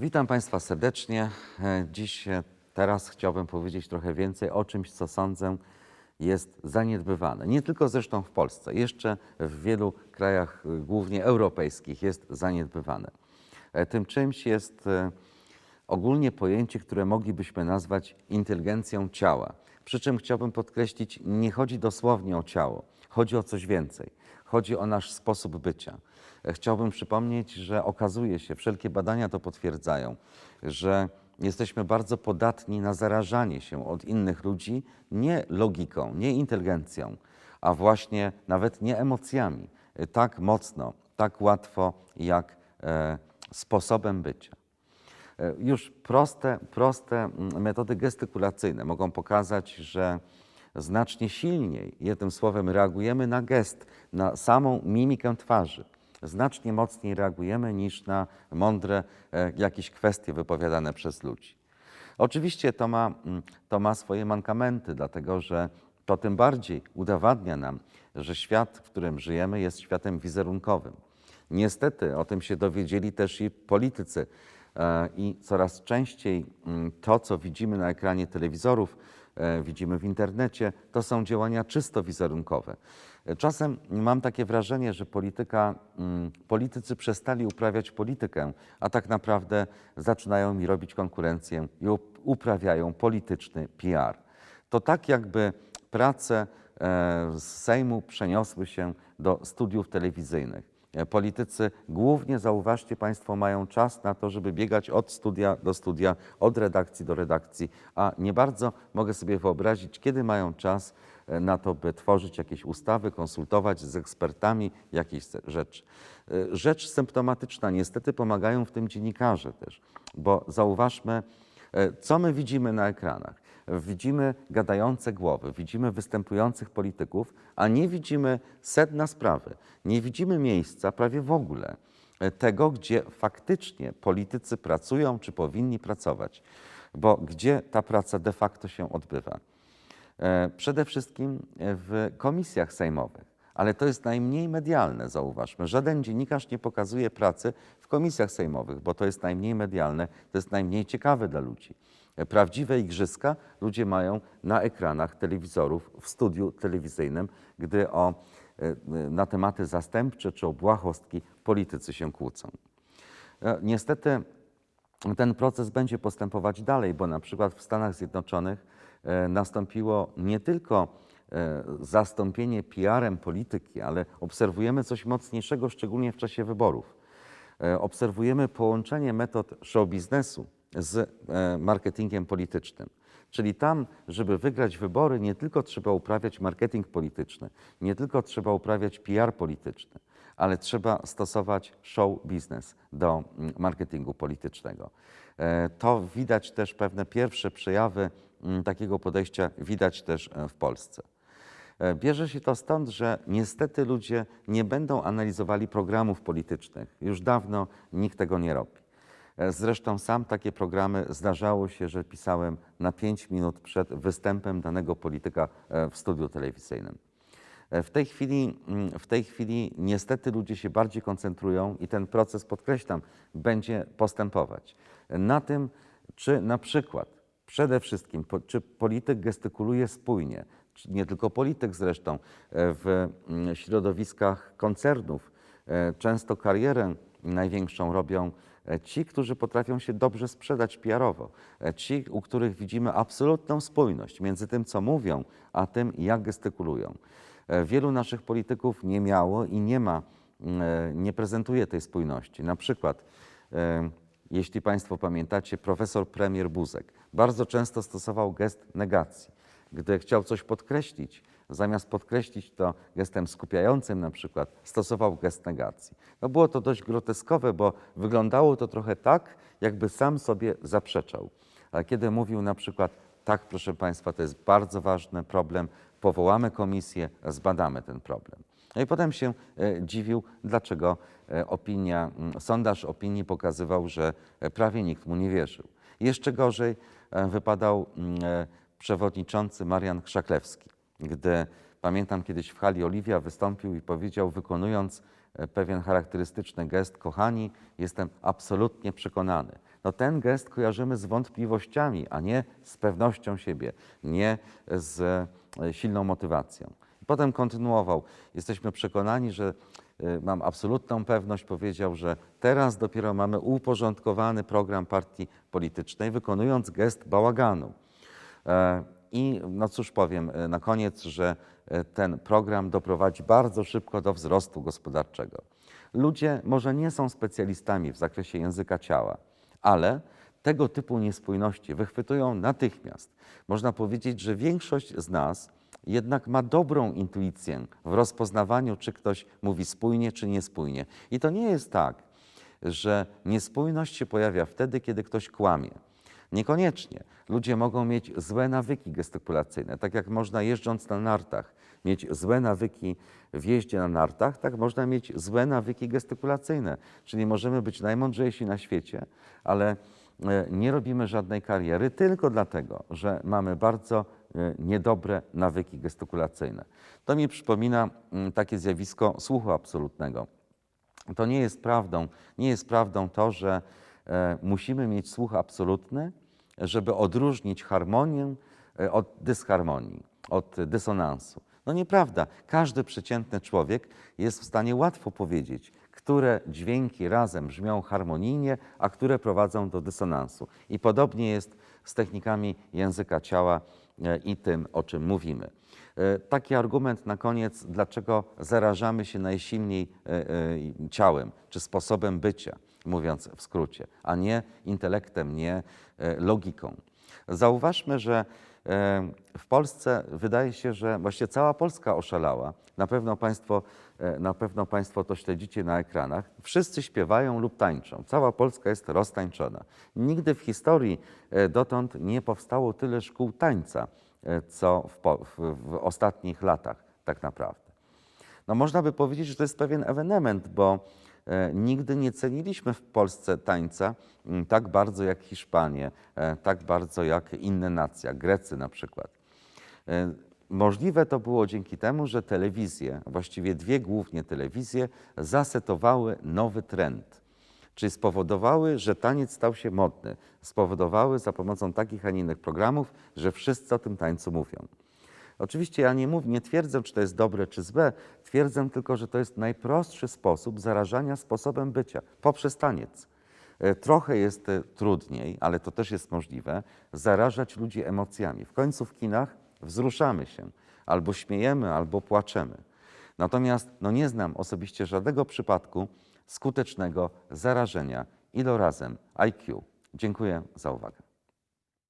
Witam Państwa serdecznie. E, Dziś, e, teraz chciałbym powiedzieć trochę więcej o czymś, co sądzę jest zaniedbywane. Nie tylko zresztą w Polsce, jeszcze w wielu krajach, e, głównie europejskich, jest zaniedbywane. Tym czymś jest ogólnie pojęcie, które moglibyśmy nazwać inteligencją ciała. Przy czym chciałbym podkreślić, nie chodzi dosłownie o ciało, chodzi o coś więcej. Chodzi o nasz sposób bycia. E, Chciałbym przypomnieć, że okazuje się, wszelkie badania to potwierdzają, że jesteśmy bardzo podatni na zarażanie się od innych ludzi nie logiką, nie inteligencją, a właśnie nawet nie emocjami, e, tak mocno, tak łatwo jak e, sposobem bycia. E, Już proste, proste metody gestykulacyjne mogą pokazać, że znacznie silniej, jednym słowem, reagujemy na gest, na samą mimikę twarzy. Znacznie mocniej reagujemy niż na mądre e, jakieś kwestie wypowiadane przez ludzi. Oczywiście to ma, mm, to ma swoje mankamenty, dlatego że to tym bardziej udowadnia nam, że świat, w którym żyjemy, jest światem wizerunkowym. Niestety o tym się dowiedzieli też i politycy. E, I coraz częściej mm, to, co widzimy na ekranie telewizorów, widzimy w internecie, to są działania czysto wizerunkowe. E, Czasem mam takie wrażenie, że polityka, mm, politycy przestali uprawiać politykę, a tak naprawdę zaczynają mi robić konkurencję i up- uprawiają polityczny PR. To tak jakby prace e, z Sejmu przeniosły się do studiów telewizyjnych. E, Politycy głównie, zauważcie Państwo, mają czas na to, żeby biegać od studia do studia, od redakcji do redakcji, a nie bardzo mogę sobie wyobrazić, kiedy mają czas e, na to, by tworzyć jakieś ustawy, konsultować z ekspertami jakieś rzeczy. E, Rzecz symptomatyczna, niestety pomagają w tym dziennikarze też, bo zauważmy, co my widzimy na ekranach. Widzimy gadające głowy, widzimy występujących polityków, a nie widzimy sedna sprawy. Nie widzimy miejsca prawie w ogóle tego, gdzie faktycznie politycy pracują czy powinni pracować, bo gdzie ta praca de facto się odbywa. E, Przede wszystkim w komisjach sejmowych, ale to jest najmniej medialne, zauważmy. Żaden dziennikarz nie pokazuje pracy w komisjach sejmowych, bo to jest najmniej medialne, to jest najmniej ciekawe dla ludzi. Prawdziwe igrzyska ludzie mają na ekranach telewizorów, w studiu telewizyjnym, gdy o, e, na tematy zastępcze czy o błahostki politycy się kłócą. E, Niestety ten proces będzie postępować dalej, bo na przykład w Stanach Zjednoczonych e, nastąpiło nie tylko zastąpienie PR-em polityki, ale obserwujemy coś mocniejszego, szczególnie w czasie wyborów. E, Obserwujemy połączenie metod show biznesu z e, marketingiem politycznym. Czyli tam, żeby wygrać wybory, nie tylko trzeba uprawiać marketing polityczny, nie tylko trzeba uprawiać PR polityczny, ale trzeba stosować show biznes do mm, marketingu politycznego. E, To widać też pewne pierwsze przejawy mm, takiego podejścia, widać też e, w Polsce. E, Bierze się to stąd, że niestety ludzie nie będą analizowali programów politycznych. Już dawno nikt tego nie robi. E, Zresztą sam takie programy zdarzało się, że pisałem na 5 minut przed występem danego polityka e, w studiu telewizyjnym. W tej, chwili, mm, w tej chwili niestety ludzie się bardziej koncentrują i ten proces, podkreślam, będzie postępować. Na tym, czy na przykład przede wszystkim, czy polityk gestykuluje spójnie, nie tylko polityk zresztą, e, w mm, środowiskach koncernów e, często karierę największą robią e, ci, którzy potrafią się dobrze sprzedać PR-owo. Ci, u których widzimy absolutną spójność między tym, co mówią, a tym, jak gestykulują. Wielu naszych polityków nie miało i nie ma, mm, nie prezentuje tej spójności. Na przykład, jeśli Państwo pamiętacie, profesor premier Buzek bardzo często stosował gest negacji. Gdy chciał coś podkreślić, zamiast podkreślić to gestem skupiającym na przykład, stosował gest negacji. No było to dość groteskowe, bo wyglądało to trochę tak, jakby sam sobie zaprzeczał. Ale kiedy mówił na przykład, tak proszę Państwa, to jest bardzo ważny problem, powołamy komisję, zbadamy ten problem. No i potem się e, dziwił, dlaczego e, opinia, sondaż opinii pokazywał, że e, prawie nikt mu nie wierzył. Jeszcze gorzej wypadał przewodniczący Marian Krzaklewski, gdy pamiętam kiedyś w hali Oliwia wystąpił i powiedział, wykonując e, pewien charakterystyczny gest, kochani, jestem absolutnie przekonany, no ten gest kojarzymy z wątpliwościami, a nie z pewnością siebie, nie z e, silną motywacją. Potem kontynuował. Jesteśmy przekonani, że e, mam absolutną pewność, powiedział, że teraz dopiero mamy uporządkowany program partii politycznej, wykonując gest bałaganu. E, I no cóż powiem e, na koniec, że e, ten program doprowadzi bardzo szybko do wzrostu gospodarczego. Ludzie może nie są specjalistami w zakresie języka ciała, ale tego typu niespójności wychwytują natychmiast. Można powiedzieć, że większość z nas jednak ma dobrą intuicję w rozpoznawaniu, czy ktoś mówi spójnie, czy niespójnie. I to nie jest tak, że niespójność się pojawia wtedy, kiedy ktoś kłamie. Niekoniecznie. Ludzie mogą mieć złe nawyki gestykulacyjne. Tak jak można jeżdżąc na nartach mieć złe nawyki w jeździe na nartach, tak można mieć złe nawyki gestykulacyjne. Czyli możemy być najmądrzejsi na świecie, ale e, nie robimy żadnej kariery tylko dlatego, że mamy bardzo e, niedobre nawyki gestykulacyjne. To mi przypomina mm, takie zjawisko słuchu absolutnego. To nie jest prawdą, nie jest prawdą to, że musimy mieć słuch absolutny, żeby odróżnić harmonię e, od dysharmonii, od dysonansu. No nieprawda. Każdy przeciętny człowiek jest w stanie łatwo powiedzieć, które dźwięki razem brzmią harmonijnie, a które prowadzą do dysonansu. I podobnie jest z technikami języka ciała e, i tym, o czym mówimy. E, Taki argument na koniec, dlaczego zarażamy się najsilniej e, e, ciałem czy sposobem bycia, mówiąc w skrócie, a nie intelektem, nie e, logiką. Zauważmy, że e, w Polsce wydaje się, że właściwie cała Polska oszalała. Na pewno Państwo, e, na pewno państwo to śledzicie na ekranach. Wszyscy śpiewają lub tańczą. Cała Polska jest roztańczona. Nigdy w historii dotąd nie powstało tyle szkół tańca, co w, w, w ostatnich latach tak naprawdę. No można by powiedzieć, że to jest pewien ewenement, bo nigdy nie ceniliśmy w Polsce tańca mm, tak bardzo jak Hiszpanie, e, tak bardzo jak inne nacje, Grecy na przykład. E, Możliwe to było dzięki temu, że telewizje, właściwie dwie głównie telewizje, zasetowały nowy trend, czyli spowodowały, że taniec stał się modny. Spowodowały za pomocą takich, a nie innych programów, że wszyscy o tym tańcu mówią. Oczywiście ja nie, mów, nie twierdzę, czy to jest dobre, czy złe. Twierdzę tylko, że to jest najprostszy sposób zarażania sposobem bycia poprzez taniec. E, Trochę jest e, trudniej, ale to też jest możliwe, zarażać ludzi emocjami. W końcu w kinach wzruszamy się, albo śmiejemy, albo płaczemy. Natomiast no nie znam osobiście żadnego przypadku skutecznego zarażenia ilorazem IQ. Dziękuję za uwagę.